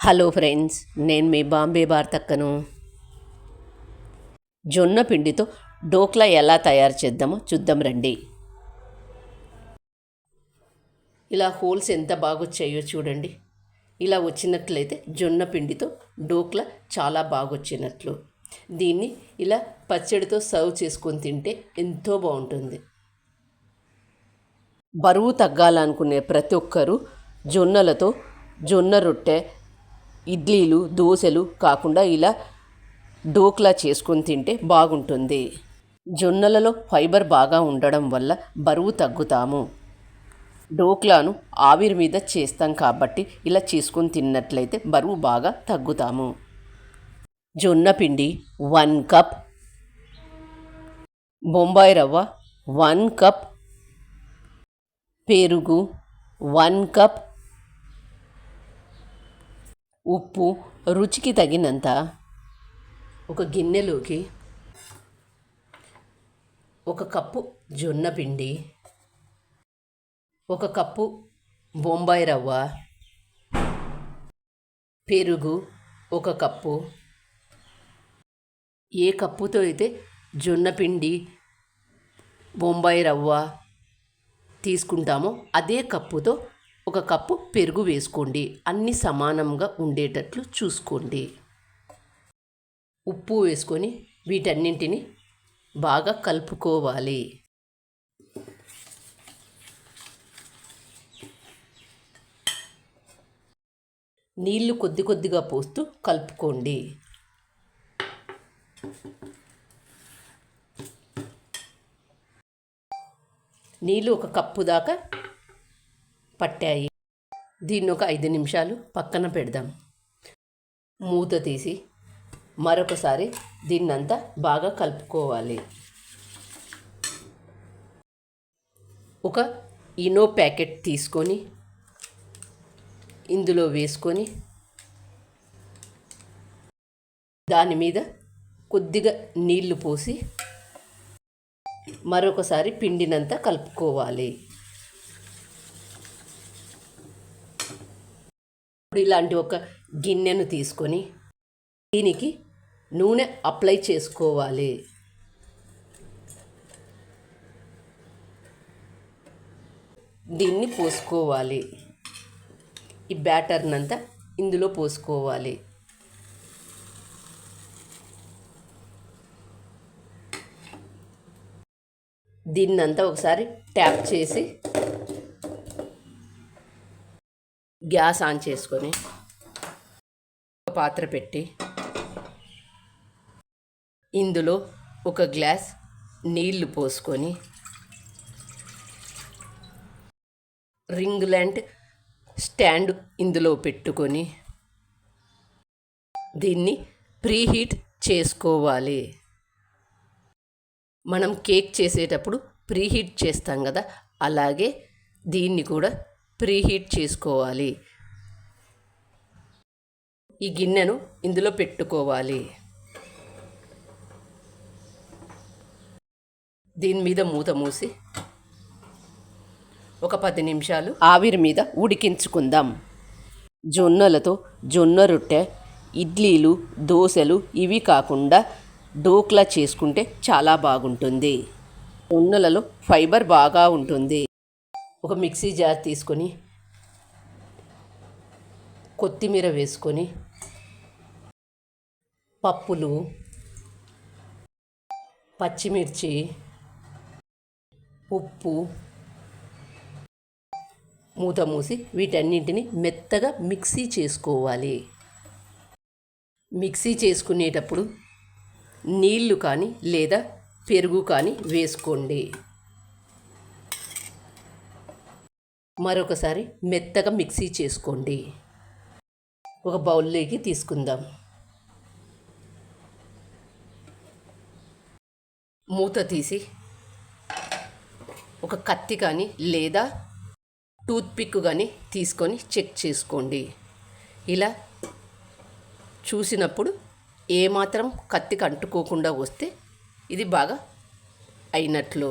Hello friends నేను మీ బాంబే బార్తక్కను. జొన్న పిండితో డోక్లా ఎలా తయారు చేద్దామో చూద్దాం రండి. ఇలా హోల్స్ ఎంత బాగా వచ్చాయో చూడండి. ఇలా వచ్చినట్లయితే జొన్న పిండితో డోక్లా చాలా బాగా వచ్చినట్లు దీన్ని ఇలా పచ్చడితో సర్వ్ చేసుకొని తింటే ఎంతో బాగుంటుంది. బరువు తగ్గాలనుకునే ప్రతి ఒక్కరూ జొన్నలతో జొన్న రొట్టె ఇడ్లీలు దోశలు కాకుండా ఇలా డోక్లా చేసుకొని తింటే బాగుంటుంది. జొన్నలలో ఫైబర్ బాగా ఉండడం వల్ల బరువు తగ్గుతాము. డోక్లాను ఆవిరి మీద చేస్తాం కాబట్టి ఇలా చేసుకొని తిన్నట్లయితే బరువు బాగా తగ్గుతాము. జొన్న పిండి వన్ కప్. బొంబాయి రవ్వ వన్ కప్. పెరుగు వన్ కప్. ఉప్పు రుచికి తగినంత ఒక గిన్నెలోకి ఒక కప్పు జొన్న పిండి ఒక కప్పు బొంబాయి రవ్వ పెరుగు ఒక కప్పు. ఏ కప్పుతో అయితే జొన్న పిండి బొంబాయి రవ్వ తీసుకుంటామో అదే కప్పుతో ఒక కప్పు పెరుగు వేసుకోండి. అన్ని సమానంగా ఉండేటట్లు చూసుకోండి. ఉప్పు వేసుకొని వీటన్నింటిని బాగా కలుపుకోవాలి. నీళ్ళు కొద్ది కొద్దిగా పోస్తూ కలుపుకోండి. నీళ్ళు ఒక కప్పు దాకా పట్టాయి. దీన్ని ఒక ఐదు నిమిషాలు పక్కన పెడదాం. మూత తీసి మరొకసారి దీన్నంతా బాగా కలుపుకోవాలి. ఒక ఇనో ప్యాకెట్ తీసుకొని ఇందులో వేసుకొని దాని మీద కొద్దిగా నీళ్ళు పోసి మరొకసారి పిండినంత కలుపుకోవాలి. ఇప్పుడు ఇలాంటి ఒక గిన్నెను తీసుకొని దీనికి నూనె అప్లై చేసుకోవాలి. దీన్ని పోసుకోవాలి. ఈ బ్యాటర్నంతా ఇందులో పోసుకోవాలి. దీన్నంతా ఒకసారి ట్యాప్ చేసి గ్యాస్ ఆన్ చేసుకొని ఒక పాత్ర పెట్టి ఇందులో ఒక గ్లాస్ నీళ్ళు పోసుకొని రింగ్ ల్యాండ్ స్టాండ్ ఇందులో పెట్టుకొని దీన్ని ప్రీహీట్ చేసుకోవాలి. మనం కేక్ చేసేటప్పుడు ప్రీహీట్ చేస్తాం కదా అలాగే దీన్ని కూడా ప్రీహీట్ చేసుకోవాలి. ఈ గిన్నెను ఇందులో పెట్టుకోవాలి. దీని మీద మూత మూసి ఒక పది నిమిషాలు ఆవిరి మీద ఉడికించుకుందాం. జొన్నలతో జొన్న రొట్టె ఇడ్లీలు దోశలు ఇవి కాకుండా డోక్లా చేసుకుంటే చాలా బాగుంటుంది. జొన్నలలో ఫైబర్ బాగా ఉంటుంది. ఒక మిక్సీ జార్ తీసుకొని కొత్తిమీర వేసుకొని పప్పులు పచ్చిమిర్చి ఉప్పు మూత మూసి వీటన్నింటిని మెత్తగా మిక్సీ చేసుకోవాలి. మిక్సీ చేసుకునేటప్పుడు నీళ్ళు కానీ లేదా పెరుగు కానీ వేసుకోండి. మరొకసారి మెత్తగా మిక్సీ చేసుకోండి. ఒక బౌల్లోకి తీసుకుందాం. మూత తీసి ఒక కత్తి కానీ లేదా టూత్పిక్ కానీ తీసుకొని చెక్ చేసుకోండి. ఇలా చూసినప్పుడు ఏమాత్రం కత్తికి అంటుకోకుండా వస్తే ఇది బాగా అయినట్లు.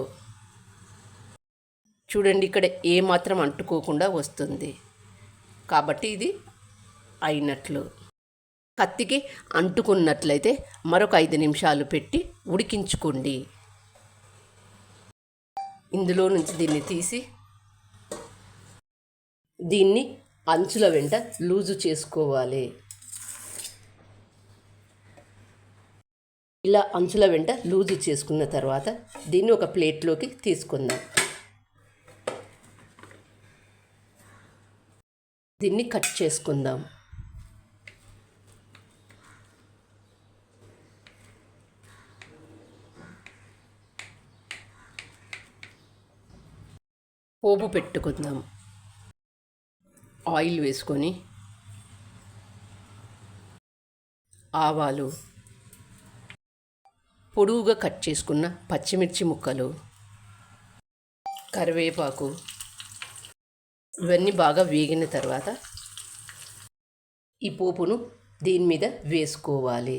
చూడండి ఇక్కడ ఏమాత్రం అంటుకోకుండా వస్తుంది. కాబట్టి ఇది అయినట్లు. కత్తికి అంటుకున్నట్లయితే మరొక ఐదు నిమిషాలు పెట్టి ఉడికించుకోండి. ఇందులో నుంచి దీన్ని తీసి దీన్ని అంచుల వెంట లూజు చేసుకోవాలి. ఇలా అంచుల వెంట లూజు చేసుకున్న తర్వాత దీన్ని ఒక ప్లేట్లోకి తీసుకుందాం. దీన్ని కట్ చేసుకుందాం. పోపు పెట్టుకుందాం. ఆయిల్ వేసుకొని ఆవాలు పొడువుగా కట్ చేసుకున్న పచ్చిమిర్చి ముక్కలు కరివేపాకు ఇవన్నీ బాగా వేగిన తర్వాత ఈ పోపును దీని మీద వేసుకోవాలి.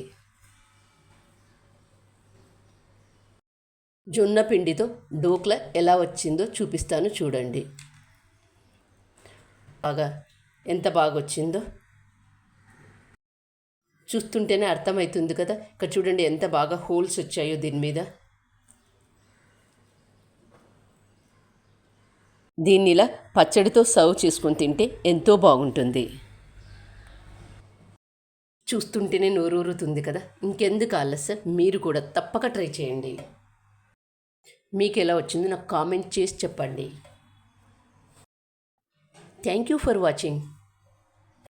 జొన్న పిండితో డోక్ల ఎలా వచ్చిందో చూపిస్తాను చూడండి. బాగా ఎంత బాగా వచ్చిందో చూస్తుంటేనే అర్థమవుతుంది కదా. ఇక్కడ చూడండి ఎంత బాగా హోల్స్ వచ్చాయో దీని మీద. దీన్ని ఇలా పచ్చడితో సర్వ్ చేసుకొని తింటే ఎంతో బాగుంటుంది. చూస్తుంటేనే నోరూరుతుంది కదా. ఇంకెందుకు ఆలస్యం? మీరు కూడా తప్పక ట్రై చేయండి. మీకు ఎలా వచ్చిందో నాకు కామెంట్ చేసి చెప్పండి. Thank you for watching.